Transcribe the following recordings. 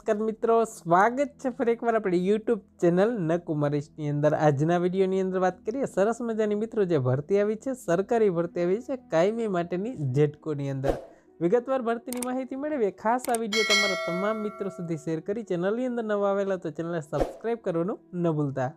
નમસ્કાર મિત્રો, સ્વાગત છે ફરી એકવાર આપણી યુટ્યુબ ચેનલ નકુમરીશની અંદર. આજના વિડીયોની અંદર વાત કરીએ, સરસ મજાની મિત્રો જે ભરતી આવી છે, સરકારી ભરતી આવી છે, કાયમી માટેની જેટકોની અંદર. વિગતવાર ભરતીની માહિતી મેળવીએ. ખાસ આ વીડિયો તમારા તમામ મિત્રો સુધી શેર કરી ચેનલની અંદર નવા આવેલા તો ચેનલને સબસ્ક્રાઈબ કરવાનું ન ભૂલતા.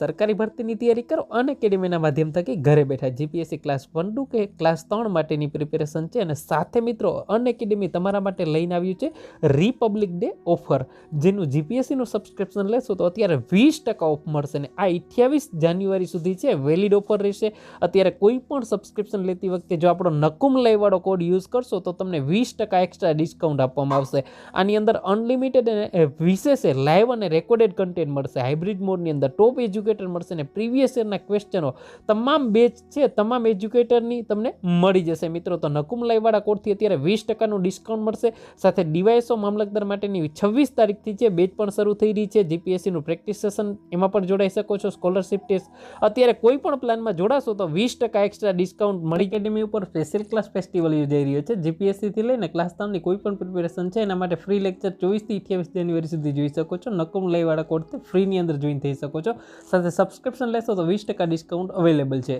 સરકારી ભરતીની તૈયારી કરો અન એકેડેમીના માધ્યમ થકી ઘરે બેઠા જીપીએસસી ક્લાસ વન ટુ કે ક્લાસ ત્રણ માટેની પ્રિપેરેશન છે અને સાથે મિત્રો અન એકેડેમી તમારા માટે લઈને આવ્યું છે રિપબ્લિક ડે ઓફર જેનું જીપીએસસીનું સબસ્ક્રિપ્શન લેશો તો અત્યારે વીસ ટકા ઓફ મળશે ને આ અઠ્યાવીસ જાન્યુઆરી સુધી છે વેલિડ ઓફર રહેશે. અત્યારે કોઈ પણ સબસ્ક્રિપ્શન લેતી વખતે જો આપણો નકુમ લઈવાળો કોડ યુઝ કરશો તો તમને વીસ ટકા એક્સ્ટ્રા ડિસ્કાઉન્ટ આપવામાં આવશે. આની અંદર અનલિમિટેડ અને વિશેષ લાઈવ અને રેકોર્ડેડ કન્ટેન્ટ મળશે. હાઇબ્રિડ મોડની અંદર ટોપ એજ્યુકેટર મળશે ને પ્રીવિયસ યરના ક્વેશ્ચનો તમામ બેચ છે, તમામ એજ્યુકેટરની તમને મળી જશે. મિત્રો, તો નકુમ લાઈવાળા કોર્ટથી અત્યારે વીસ ટકાનું ડિસ્કાઉન્ટ મળશે. સાથે ડિવાઇસો મામલતદાર માટેની છવ્વીસ તારીખથી છે બેચ પણ શરૂ થઈ રહી છે જીપીએસસીનું પ્રેક્ટિસ સેશન એમાં પણ જોડાઈ શકો છો. સ્કોલરશિપ ટેસ્ટ અત્યારે કોઈ પણ પ્લાનમાં જોડાશો તો વીસ ટકા એક્સ્ટ્રા ડિસ્કાઉન્ટ મળી એકેડેમી ઉપર સ્પેશિયલ ક્લાસ ફેસ્ટિવલ યોજાઈ રહ્યો છે. જીપીએસસીથી લઈને ક્લાસ ત્રણની કોઈ પણ પ્રિપેરેશન છે, એના માટે ફ્રી લેક્ચર ચોવીસથી અઠ્યાવીસ જાન્યુઆરી સુધી જોઈ શકો છો. નકુમ લઈવાળા કોર્ટથી ફ્રીની અંદર જોઈન થઈ શકો છો. સાથે સબસ્ક્રિપ્શન લેશો તો વીસ ટકા ડિસ્કાઉન્ટ અવેલેબલ છે.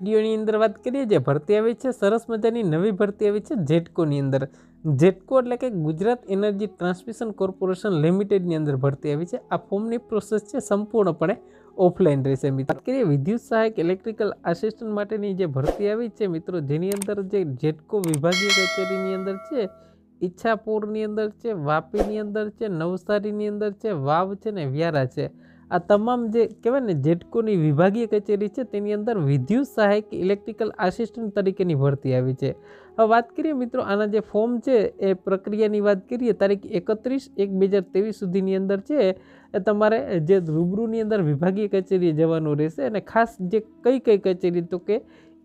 વિડીયોની અંદર વાત કરીએ, જે ભરતી આવી છે, સરસ મજાની નવી ભરતી આવી છે જેટકોની અંદર. જેટકો એટલે કે ગુજરાત એનર્જી ટ્રાન્સમિશન કોર્પોરેશન લિમિટેડની અંદર ભરતી આવી છે. આ ફોર્મની પ્રોસેસ છે સંપૂર્ણપણે ઓફલાઈન રહેશે મિત્રો. કરીએ વિદ્યુત સહાયક ઇલેક્ટ્રિકલ આસિસ્ટન્ટ માટેની જે ભરતી આવી છે મિત્રો, જેની અંદર જે જેટકો વિભાગીય કચેરીની અંદર છે, ઈચ્છાપુરની અંદર છે, વાપીની અંદર છે, નવસારીની અંદર છે, વાવ છે ને વ્યારા છે. આ તમામ જે કહેવાય ને જેટકોની વિભાગીય કચેરી છે, તેની અંદર વિદ્યુત સહાયક ઇલેક્ટ્રિકલ આસિસ્ટન્ટ તરીકેની ભરતી આવી છે. હવે વાત કરીએ મિત્રો, આના જે ફોર્મ છે, એ પ્રક્રિયાની વાત કરીએ, તારીખ એકત્રીસ એક બે હજાર ત્રેવીસ સુધીની અંદર છે, એ તમારે જે રૂબરૂની અંદર વિભાગીય કચેરીએ જવાનું રહેશે અને ખાસ જે કઈ કઈ કચેરી, તો કે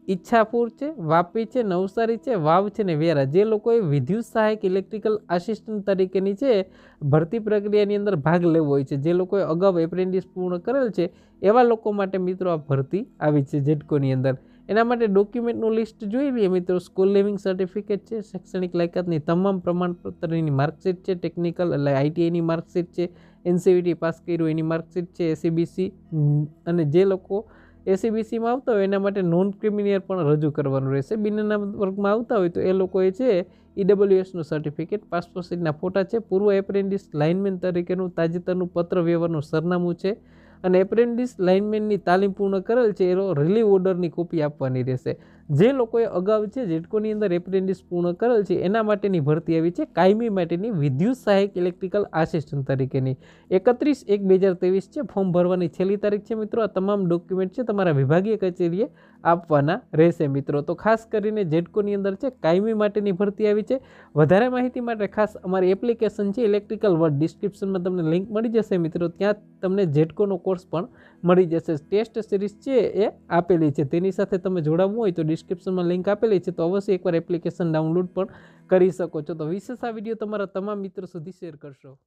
ઈચ્છાપુર છે, વાપી છે, નવસારી છે, વાવ છે ને વેરા. જે લોકોએ વિદ્યુત સહાયક, ઇલેક્ટ્રિકલ આસિસ્ટન્ટ તરીકેની છે, ભરતી પ્રક્રિયાની અંદર ભાગ લેવો હોય છે. જે લોકોએ અગાઉ એપ્રેન્ટિસ પૂર્ણ કરેલ છે, એવા લોકો માટે મિત્રો આ ભરતી આવી છે જેટકોની અંદર. એના માટે ડોક્યુમેન્ટનું લિસ્ટ જોઈ લઈએ મિત્રો. સ્કૂલ લિવિંગ સર્ટિફિકેટ છે, શૈક્ષણિક લાયકાતની તમામ પ્રમાણપત્રની માર્કશીટ છે, ટેકનિકલ એટલે આઈટીઆઈની માર્કશીટ છે એનસીવીટી પાસ કર્યું એની માર્કશીટ છે એસીબીસી અને જે લોકો એસીબીસીમાં આવતા હોય, એના માટે નોન ક્રિમિનિયર પણ રજૂ કરવાનું રહેશે. બિનના વર્ગમાં આવતા હોય તો એ લોકોએ છે ઈડબ્લ્યુએસનું સર્ટિફિકેટ પાસપોર્ટ સાઇઝના ફોટા છે. પૂર્વ એપ્રેન્ટિસ લાઇનમેન તરીકેનું તાજેતરનું પત્ર વ્યવહારનું સરનામું છે. અને એપ્રેન્ટિસ લાઇનમેનની તાલીમ પૂર્ણ કરેલ છે, એનો રિલીવ ઓર્ડરની કોપી આપવાની રહેશે. જે લોકોએ અગાઉ છે, જેટકોની અંદર એપ્રેન્ટિસ પૂર્ણ કરેલ છે, એના માટેની ભરતી આવી છે, કાયમી માટેની વિદ્યુત સહાયક ઇલેક્ટ્રિકલ આસિસ્ટન્ટ તરીકેની. એકત્રીસ એક બે હજાર ત્રેવીસ છે, ફોર્મ ભરવાની છેલ્લી તારીખ છે મિત્રો. આ તમામ ડોક્યુમેન્ટ છે તમારા વિભાગીય કચેરીએ આપવાના રહેશે. મિત્રો, તો ખાસ કરીને જેટકોની અંદર છે, કાયમી માટેની ભરતી આવી છે. વધારે માહિતી માટે ખાસ અમારી એપ્લિકેશન છે ઇલેક્ટ્રિકલ વર્ડ ડિસ્ક્રિપ્શનમાં તમને લિંક મળી જશે. મિત્રો, ત્યાં તમને જેટકોનો કોર્સ પણ મળી જશે. ટેસ્ટ સિરીઝ છે એ આપેલી છે. તેની સાથે તમે જોડાવવું હોય તો ડિસ્ક્રિપ્શનમાં લિંક આપેલી છે, તો અવશ્ય એકવાર એપ્લિકેશન ડાઉનલોડ પણ કરી શકો છો. તો વિશેષ આ વીડિયો તમારા તમામ મિત્રો સુધી શેર કરશો.